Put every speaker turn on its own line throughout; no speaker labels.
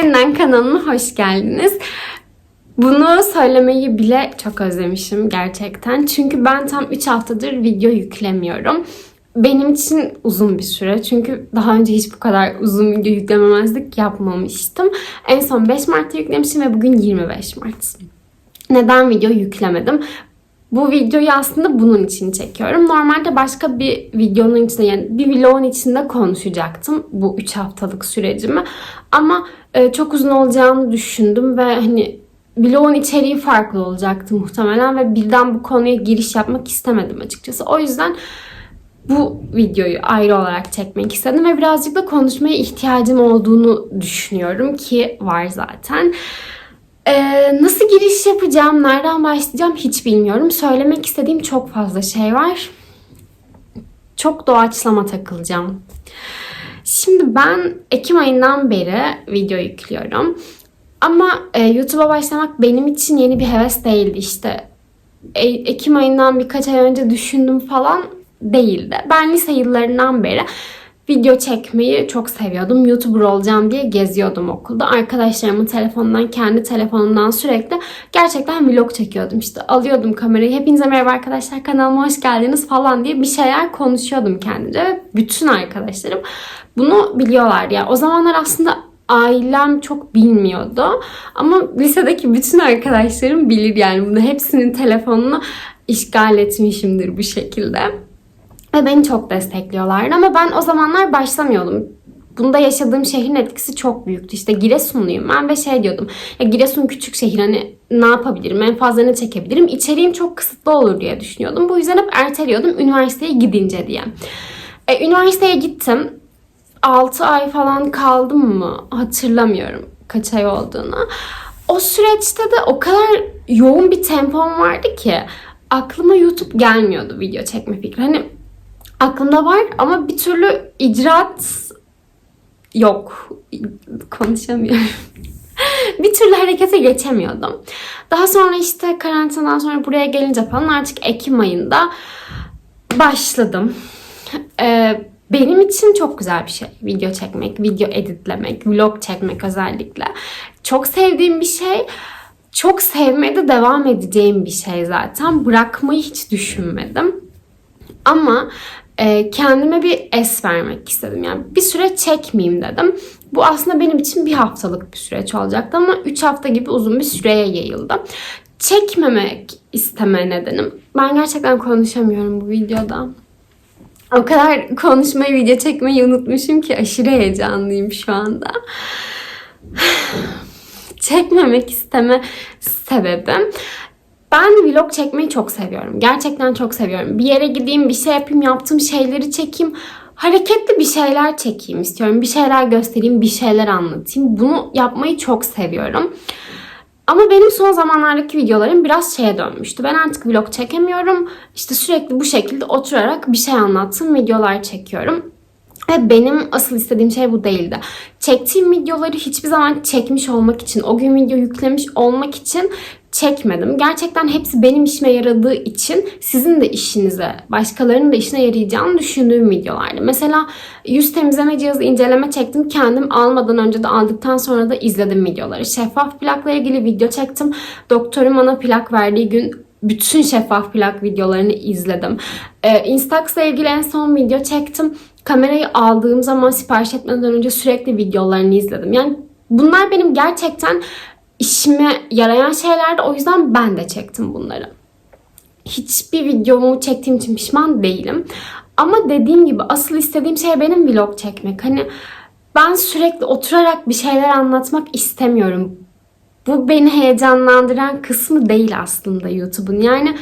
Yeniden kanalıma hoş geldiniz. Bunu söylemeyi bile çok özlemişim gerçekten. Çünkü ben tam 3 haftadır video yüklemiyorum. Benim için uzun bir süre. Çünkü daha önce hiç bu kadar uzun video yüklememezlik yapmamıştım. En son 5 Mart'ta yüklemiştim ve bugün 25 Mart. Neden video yüklemedim? Bu videoyu aslında bunun için çekiyorum. Normalde başka bir videonun içinde yani bir vlogun içinde konuşacaktım bu 3 haftalık sürecimi. Ama e, çok uzun olacağını düşündüm ve hani vlogun içeriği farklı olacaktı muhtemelen ve birden bu konuya giriş yapmak istemedim açıkçası. O yüzden bu videoyu ayrı olarak çekmek istedim ve birazcık da konuşmaya ihtiyacım olduğunu düşünüyorum ki var zaten. Ee, nasıl giriş yapacağım, nereden başlayacağım hiç bilmiyorum. Söylemek istediğim çok fazla şey var. Çok doğaçlama takılacağım. Şimdi ben Ekim ayından beri video yüklüyorum. Ama e, YouTube'a başlamak benim için yeni bir heves değildi işte. E, Ekim ayından birkaç ay önce düşündüm falan değildi. Ben lise yıllarından beri video çekmeyi çok seviyordum. YouTuber olacağım diye geziyordum okulda. Arkadaşlarımın telefonundan, kendi telefonumdan sürekli gerçekten vlog çekiyordum. İşte alıyordum kamerayı. Hepinize merhaba arkadaşlar kanalıma hoş geldiniz falan diye bir şeyler konuşuyordum kendimce. Ve bütün arkadaşlarım bunu biliyorlar. Yani o zamanlar aslında ailem çok bilmiyordu. Ama lisedeki bütün arkadaşlarım bilir yani bunu. Hepsinin telefonunu işgal etmişimdir bu şekilde. Ve beni çok destekliyorlardı ama ben o zamanlar başlamıyordum. Bunda yaşadığım şehrin etkisi çok büyüktü. İşte Giresunluyum ben ve şey diyordum. Ya Giresun küçük şehir hani ne yapabilirim, en fazla ne çekebilirim? İçeriğim çok kısıtlı olur diye düşünüyordum. Bu yüzden hep erteliyordum üniversiteye gidince diye. E, üniversiteye gittim. 6 ay falan kaldım mı hatırlamıyorum kaç ay olduğunu. O süreçte de o kadar yoğun bir tempom vardı ki aklıma YouTube gelmiyordu video çekme fikri. Hani aklımda var ama bir türlü icraat yok. Konuşamıyorum. bir türlü harekete geçemiyordum. Daha sonra işte karantinadan sonra buraya gelince falan artık Ekim ayında başladım. Ee, benim için çok güzel bir şey. Video çekmek, video editlemek, vlog çekmek özellikle. Çok sevdiğim bir şey. Çok sevmeye de devam edeceğim bir şey zaten. Bırakmayı hiç düşünmedim. Ama e, kendime bir es vermek istedim. Yani bir süre çekmeyeyim dedim. Bu aslında benim için bir haftalık bir süreç olacaktı ama 3 hafta gibi uzun bir süreye yayıldı. Çekmemek isteme nedenim. Ben gerçekten konuşamıyorum bu videoda. O kadar konuşmayı, video çekmeyi unutmuşum ki aşırı heyecanlıyım şu anda. Çekmemek isteme sebebim ben vlog çekmeyi çok seviyorum. Gerçekten çok seviyorum. Bir yere gideyim, bir şey yapayım, yaptığım şeyleri çekeyim. Hareketli bir şeyler çekeyim istiyorum. Bir şeyler göstereyim, bir şeyler anlatayım. Bunu yapmayı çok seviyorum. Ama benim son zamanlardaki videolarım biraz şeye dönmüştü. Ben artık vlog çekemiyorum. İşte sürekli bu şekilde oturarak bir şey anlattığım videolar çekiyorum. Ve benim asıl istediğim şey bu değildi. Çektiğim videoları hiçbir zaman çekmiş olmak için, o gün video yüklemiş olmak için çekmedim. Gerçekten hepsi benim işime yaradığı için sizin de işinize, başkalarının da işine yarayacağını düşündüğüm videolardı. Mesela yüz temizleme cihazı inceleme çektim. Kendim almadan önce de aldıktan sonra da izledim videoları. Şeffaf plakla ilgili video çektim. Doktorum bana plak verdiği gün bütün şeffaf plak videolarını izledim. Ee, Instax'la ilgili en son video çektim. Kamerayı aldığım zaman sipariş etmeden önce sürekli videolarını izledim. Yani bunlar benim gerçekten işime yarayan şeylerdi. O yüzden ben de çektim bunları. Hiçbir videomu çektiğim için pişman değilim. Ama dediğim gibi asıl istediğim şey benim vlog çekmek. Hani ben sürekli oturarak bir şeyler anlatmak istemiyorum. Bu beni heyecanlandıran kısmı değil aslında YouTube'un. Yani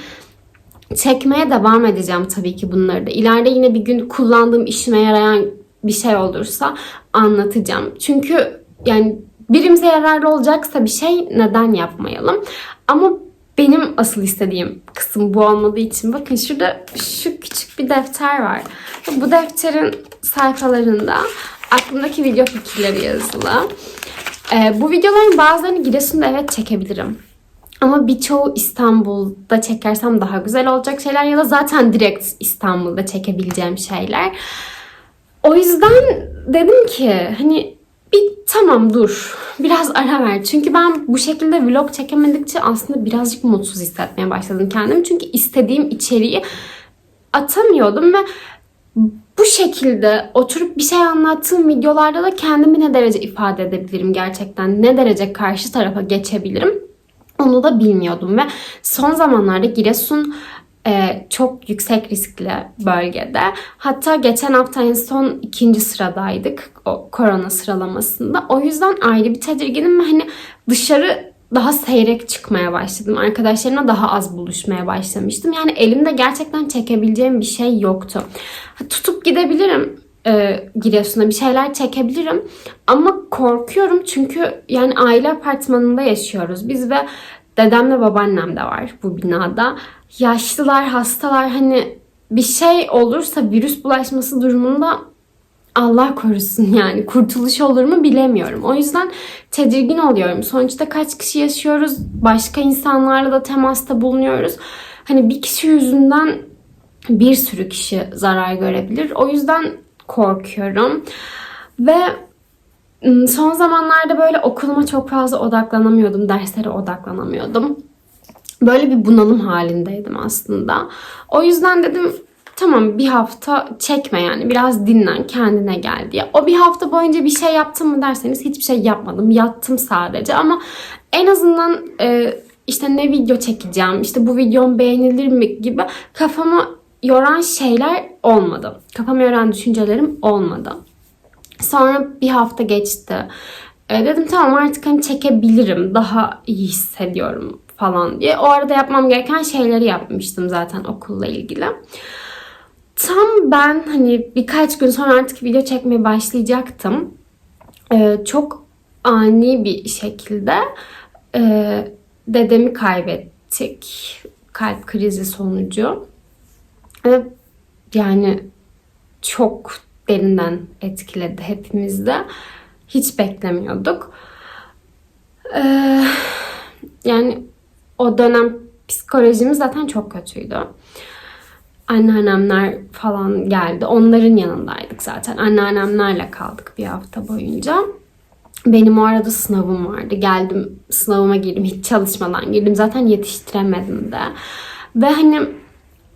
çekmeye devam edeceğim tabii ki bunları da. İleride yine bir gün kullandığım işime yarayan bir şey olursa anlatacağım. Çünkü yani birimize yararlı olacaksa bir şey neden yapmayalım? Ama benim asıl istediğim kısım bu olmadığı için bakın şurada şu küçük bir defter var. Bu defterin sayfalarında aklımdaki video fikirleri yazılı. Ee, bu videoların bazılarını Giresun'da evet çekebilirim. Ama birçoğu İstanbul'da çekersem daha güzel olacak şeyler ya da zaten direkt İstanbul'da çekebileceğim şeyler. O yüzden dedim ki hani bir tamam dur biraz ara ver. Çünkü ben bu şekilde vlog çekemedikçe aslında birazcık mutsuz hissetmeye başladım kendimi. Çünkü istediğim içeriği atamıyordum ve bu şekilde oturup bir şey anlattığım videolarda da kendimi ne derece ifade edebilirim gerçekten, ne derece karşı tarafa geçebilirim onu da bilmiyordum ve son zamanlarda Giresun e, çok yüksek riskli bölgede. Hatta geçen hafta en son ikinci sıradaydık o korona sıralamasında. O yüzden ayrı bir tedirginim hani dışarı daha seyrek çıkmaya başladım. Arkadaşlarımla daha az buluşmaya başlamıştım. Yani elimde gerçekten çekebileceğim bir şey yoktu. Tutup gidebilirim e, Giresun'a bir şeyler çekebilirim. Ama korkuyorum çünkü yani aile apartmanında yaşıyoruz biz ve dedemle babaannem de var bu binada. Yaşlılar, hastalar hani bir şey olursa virüs bulaşması durumunda Allah korusun yani kurtuluş olur mu bilemiyorum. O yüzden tedirgin oluyorum. Sonuçta kaç kişi yaşıyoruz? Başka insanlarla da temasta bulunuyoruz. Hani bir kişi yüzünden bir sürü kişi zarar görebilir. O yüzden korkuyorum. Ve ım, son zamanlarda böyle okuluma çok fazla odaklanamıyordum. Derslere odaklanamıyordum. Böyle bir bunalım halindeydim aslında. O yüzden dedim tamam bir hafta çekme yani biraz dinlen kendine gel diye. O bir hafta boyunca bir şey yaptım mı derseniz hiçbir şey yapmadım. Yattım sadece ama en azından e, işte ne video çekeceğim, işte bu videom beğenilir mi gibi kafamı yoran şeyler olmadı. Kafamı yoran düşüncelerim olmadı. Sonra bir hafta geçti. E, dedim tamam artık hani çekebilirim. Daha iyi hissediyorum falan diye. O arada yapmam gereken şeyleri yapmıştım zaten okulla ilgili. Ben hani birkaç gün sonra artık video çekmeye başlayacaktım. E, çok ani bir şekilde e, dedemi kaybettik. Kalp krizi sonucu. Ve yani çok derinden etkiledi hepimizde. Hiç beklemiyorduk. Ee, yani o dönem psikolojimiz zaten çok kötüydü. Anneannemler falan geldi. Onların yanındaydık zaten. Anneannemlerle kaldık bir hafta boyunca. Benim o arada sınavım vardı. Geldim sınavıma girdim. Hiç çalışmadan girdim. Zaten yetiştiremedim de. Ve hani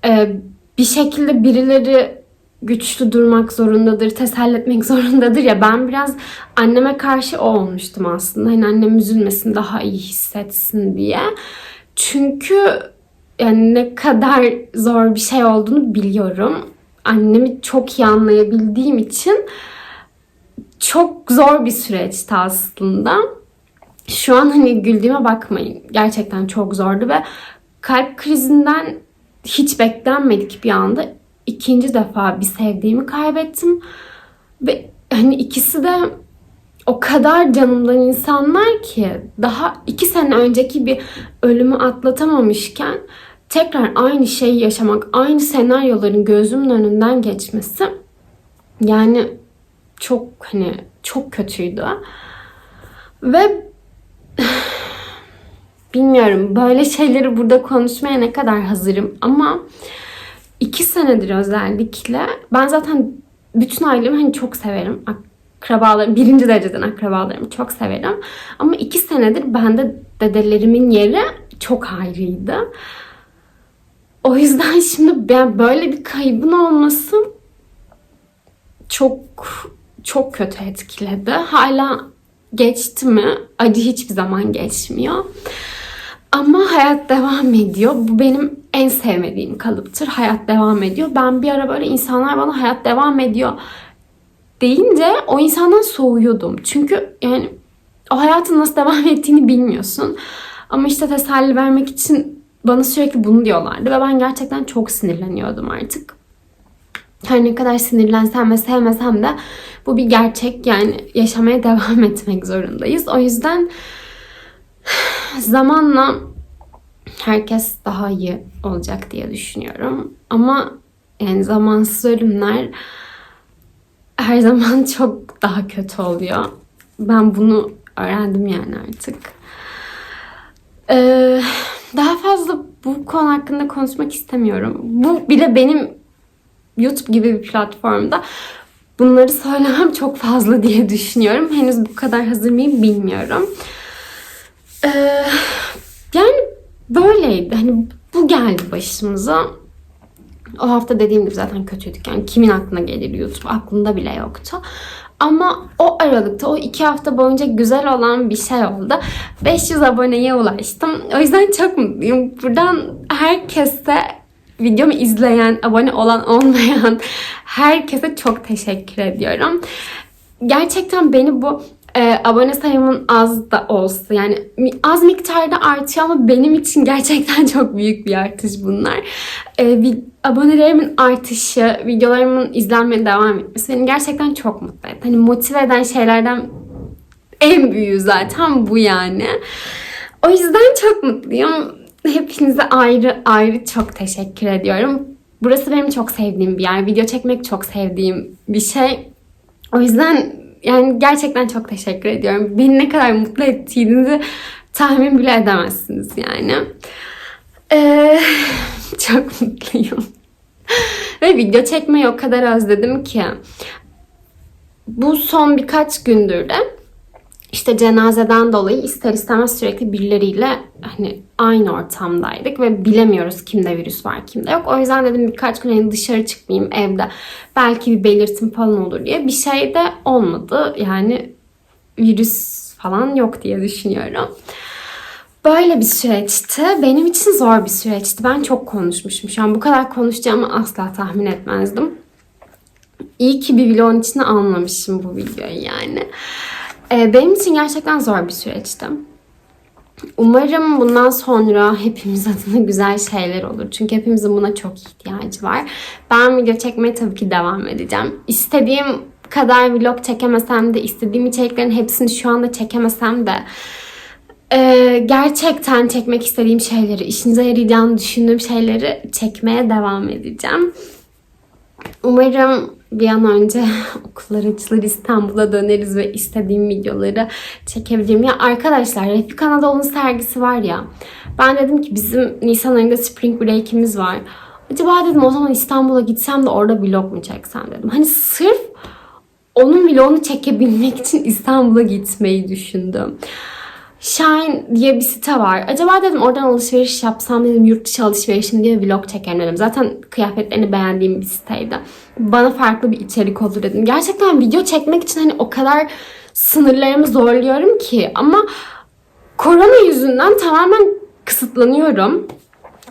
e, bir şekilde birileri güçlü durmak zorundadır, teselli etmek zorundadır ya ben biraz anneme karşı o olmuştum aslında. Hani annem üzülmesin, daha iyi hissetsin diye. Çünkü yani ne kadar zor bir şey olduğunu biliyorum. Annemi çok iyi anlayabildiğim için çok zor bir süreçti aslında. Şu an hani güldüğüme bakmayın. Gerçekten çok zordu ve kalp krizinden hiç beklenmedik bir anda ikinci defa bir sevdiğimi kaybettim. Ve hani ikisi de o kadar canımdan insanlar ki daha iki sene önceki bir ölümü atlatamamışken tekrar aynı şeyi yaşamak, aynı senaryoların gözümün önünden geçmesi yani çok hani çok kötüydü. Ve bilmiyorum böyle şeyleri burada konuşmaya ne kadar hazırım ama iki senedir özellikle ben zaten bütün ailemi hani çok severim. Akrabalarım, birinci dereceden akrabalarımı çok severim. Ama iki senedir bende dedelerimin yeri çok ayrıydı. O yüzden şimdi ben böyle bir kaybın olması çok çok kötü etkiledi. Hala geçti mi? Acı hiçbir zaman geçmiyor. Ama hayat devam ediyor. Bu benim en sevmediğim kalıptır. Hayat devam ediyor. Ben bir ara böyle insanlar bana hayat devam ediyor deyince o insandan soğuyordum. Çünkü yani o hayatın nasıl devam ettiğini bilmiyorsun. Ama işte teselli vermek için bana sürekli bunu diyorlardı ve ben gerçekten çok sinirleniyordum artık. Her ne kadar sinirlensem ve sevmesem de bu bir gerçek yani yaşamaya devam etmek zorundayız. O yüzden zamanla herkes daha iyi olacak diye düşünüyorum. Ama yani zamansız ölümler her zaman çok daha kötü oluyor. Ben bunu öğrendim yani artık. Ee, daha fazla bu konu hakkında konuşmak istemiyorum. Bu bile benim YouTube gibi bir platformda bunları söylemem çok fazla diye düşünüyorum. Henüz bu kadar hazır mıyım bilmiyorum. Ee, yani böyleydi. Hani bu geldi başımıza. O hafta dediğim gibi zaten kötüydük. Yani kimin aklına gelir YouTube? Aklında bile yoktu. Ama o aralıkta o iki hafta boyunca güzel olan bir şey oldu. 500 aboneye ulaştım. O yüzden çok mutluyum. Buradan herkese videomu izleyen, abone olan olmayan herkese çok teşekkür ediyorum. Gerçekten beni bu e, abone sayımın az da olsa yani az miktarda artıyor ama benim için gerçekten çok büyük bir artış bunlar. E, vi- abonelerimin artışı, videolarımın izlenmeye devam etmesi beni gerçekten çok mutlu etti. Hani motive eden şeylerden en büyüğü zaten bu yani. O yüzden çok mutluyum. Hepinize ayrı ayrı çok teşekkür ediyorum. Burası benim çok sevdiğim bir yer. Video çekmek çok sevdiğim bir şey. O yüzden yani gerçekten çok teşekkür ediyorum. Beni ne kadar mutlu ettiğinizi tahmin bile edemezsiniz yani. Ee, çok mutluyum. Ve video çekmeyi o kadar özledim ki. Bu son birkaç gündür de işte cenazeden dolayı ister istemez sürekli birileriyle hani aynı ortamdaydık ve bilemiyoruz kimde virüs var kimde yok. O yüzden dedim birkaç gün hani dışarı çıkmayayım evde belki bir belirtim falan olur diye. Bir şey de olmadı yani virüs falan yok diye düşünüyorum. Böyle bir süreçti. Benim için zor bir süreçti. Ben çok konuşmuşum. Şu an bu kadar konuşacağımı asla tahmin etmezdim. İyi ki bir vlogun içine almamışım bu videoyu yani. Ee, benim için gerçekten zor bir süreçti. Umarım bundan sonra hepimiz adına güzel şeyler olur. Çünkü hepimizin buna çok ihtiyacı var. Ben video çekmeye tabii ki devam edeceğim. İstediğim kadar vlog çekemesem de, istediğim içeriklerin hepsini şu anda çekemesem de ee, gerçekten çekmek istediğim şeyleri, işinize yarayacağını düşündüğüm şeyleri çekmeye devam edeceğim. Umarım bir an önce okullar açılır İstanbul'a döneriz ve istediğim videoları çekebilirim. Ya arkadaşlar Refik Anadolu'nun sergisi var ya. Ben dedim ki bizim Nisan ayında Spring Break'imiz var. Acaba dedim o zaman İstanbul'a gitsem de orada vlog mu çeksem dedim. Hani sırf onun vlogunu çekebilmek için İstanbul'a gitmeyi düşündüm. Shine diye bir site var. Acaba dedim oradan alışveriş yapsam dedim yurt dışı alışverişim diye vlog çekerim dedim. Zaten kıyafetlerini beğendiğim bir siteydi. Bana farklı bir içerik olur dedim. Gerçekten video çekmek için hani o kadar sınırlarımı zorluyorum ki ama korona yüzünden tamamen kısıtlanıyorum.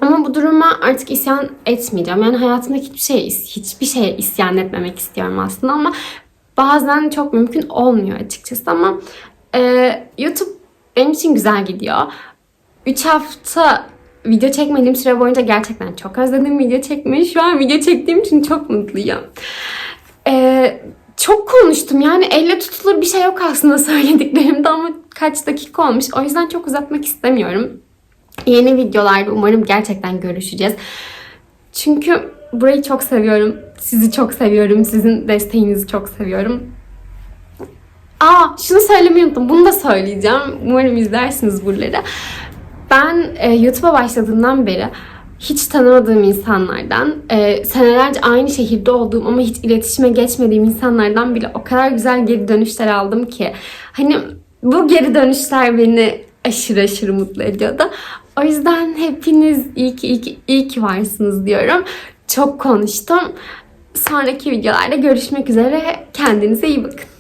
Ama bu duruma artık isyan etmeyeceğim. Yani hayatımdaki hiçbir şey hiçbir şeye isyan etmemek istiyorum aslında ama bazen çok mümkün olmuyor açıkçası ama e, YouTube benim için güzel gidiyor. 3 hafta video çekmediğim süre boyunca gerçekten çok özledim video çekmeyi. Şu an video çektiğim için çok mutluyum. Ee, çok konuştum yani elle tutulur bir şey yok aslında söylediklerimde ama kaç dakika olmuş. O yüzden çok uzatmak istemiyorum. Yeni videolarda umarım gerçekten görüşeceğiz. Çünkü burayı çok seviyorum. Sizi çok seviyorum. Sizin desteğinizi çok seviyorum. Aa şunu söylemeyi unuttum. Bunu da söyleyeceğim. Umarım izlersiniz buraları. Ben e, YouTube'a başladığımdan beri hiç tanımadığım insanlardan, e, senelerce aynı şehirde olduğum ama hiç iletişime geçmediğim insanlardan bile o kadar güzel geri dönüşler aldım ki. Hani bu geri dönüşler beni aşırı aşırı mutlu ediyordu. O yüzden hepiniz iyi ki, iyi ki, iyi ki varsınız diyorum. Çok konuştum. Sonraki videolarda görüşmek üzere. Kendinize iyi bakın.